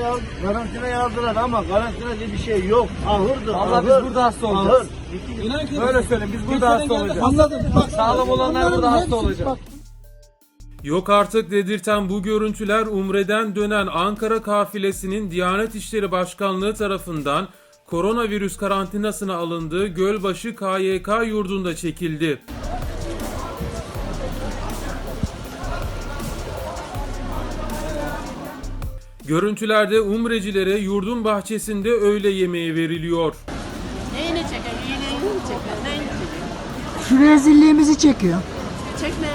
karantinaya, al- karantinaya aldılar ama karantina diye bir şey yok. Ahırdı. Vallahi biz ahır, burada hasta olacağız. Ahır. İnan ki Böyle söyleyeyim biz burada hasta olacağız. Anladım. Bak, Sağlam olanlar burada hasta olacak. Bak, Yok artık dedirten bu görüntüler Umre'den dönen Ankara kafilesinin Diyanet İşleri Başkanlığı tarafından koronavirüs karantinasına alındığı Gölbaşı KYK yurdunda çekildi. Görüntülerde umrecilere yurdun bahçesinde öğle yemeği veriliyor. Neyini çeker? İyiliğini mi çeker? Neyini çeker? Şu rezilliğimizi çekiyor. Çekme.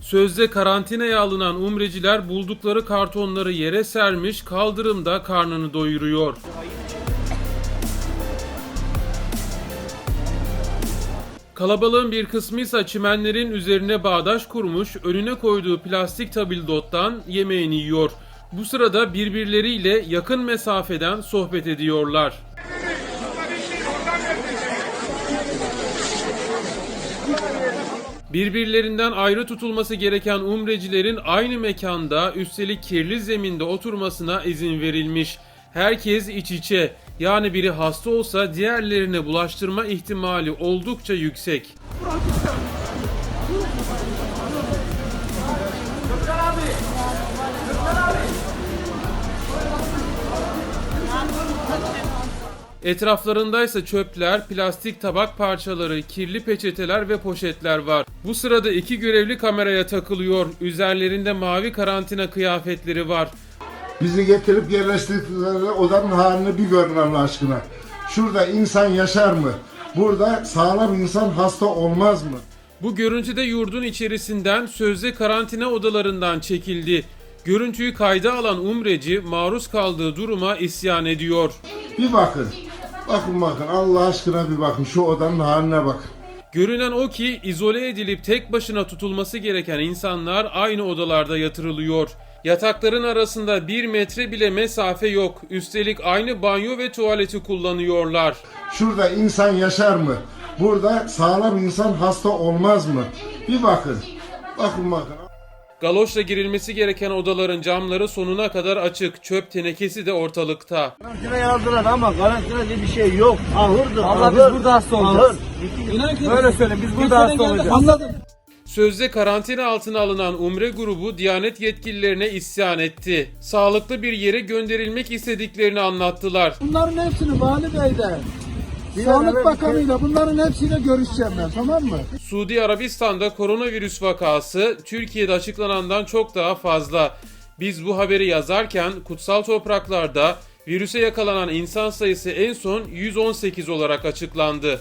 Sözde karantinaya alınan umreciler buldukları kartonları yere sermiş kaldırımda karnını doyuruyor. Kalabalığın bir kısmı ise çimenlerin üzerine bağdaş kurmuş, önüne koyduğu plastik tabildottan yemeğini yiyor. Bu sırada birbirleriyle yakın mesafeden sohbet ediyorlar. Birbirlerinden ayrı tutulması gereken umrecilerin aynı mekanda üstelik kirli zeminde oturmasına izin verilmiş. Herkes iç içe. Yani biri hasta olsa diğerlerine bulaştırma ihtimali oldukça yüksek. Etraflarındaysa çöpler, plastik tabak parçaları, kirli peçeteler ve poşetler var. Bu sırada iki görevli kameraya takılıyor. Üzerlerinde mavi karantina kıyafetleri var. Bizi getirip yerleştirdikleri odanın halini bir görün Allah aşkına. Şurada insan yaşar mı? Burada sağlam insan hasta olmaz mı? Bu görüntüde yurdun içerisinden sözde karantina odalarından çekildi. Görüntüyü kayda alan umreci maruz kaldığı duruma isyan ediyor. Bir bakın. Bakın bakın Allah aşkına bir bakın şu odanın haline bakın. Görünen o ki izole edilip tek başına tutulması gereken insanlar aynı odalarda yatırılıyor. Yatakların arasında bir metre bile mesafe yok. Üstelik aynı banyo ve tuvaleti kullanıyorlar. Şurada insan yaşar mı? Burada sağlam insan hasta olmaz mı? Bir bakın. Bakın bakın. Galoşla girilmesi gereken odaların camları sonuna kadar açık. Çöp tenekesi de ortalıkta. Karantinaya aldılar ama karantina diye bir şey yok. Ahırdı. Vallahi biz burada hasta olacağız. Ahır. Böyle söyleyeyim biz burada hasta olacağız. Anladım. Sözde karantina altına alınan Umre grubu Diyanet yetkililerine isyan etti. Sağlıklı bir yere gönderilmek istediklerini anlattılar. Bunların hepsini Vali Bey'de, Sağlık Bakanı'yla bunların hepsiyle görüşeceğim ben tamam mı? Suudi Arabistan'da koronavirüs vakası Türkiye'de açıklanandan çok daha fazla. Biz bu haberi yazarken kutsal topraklarda virüse yakalanan insan sayısı en son 118 olarak açıklandı.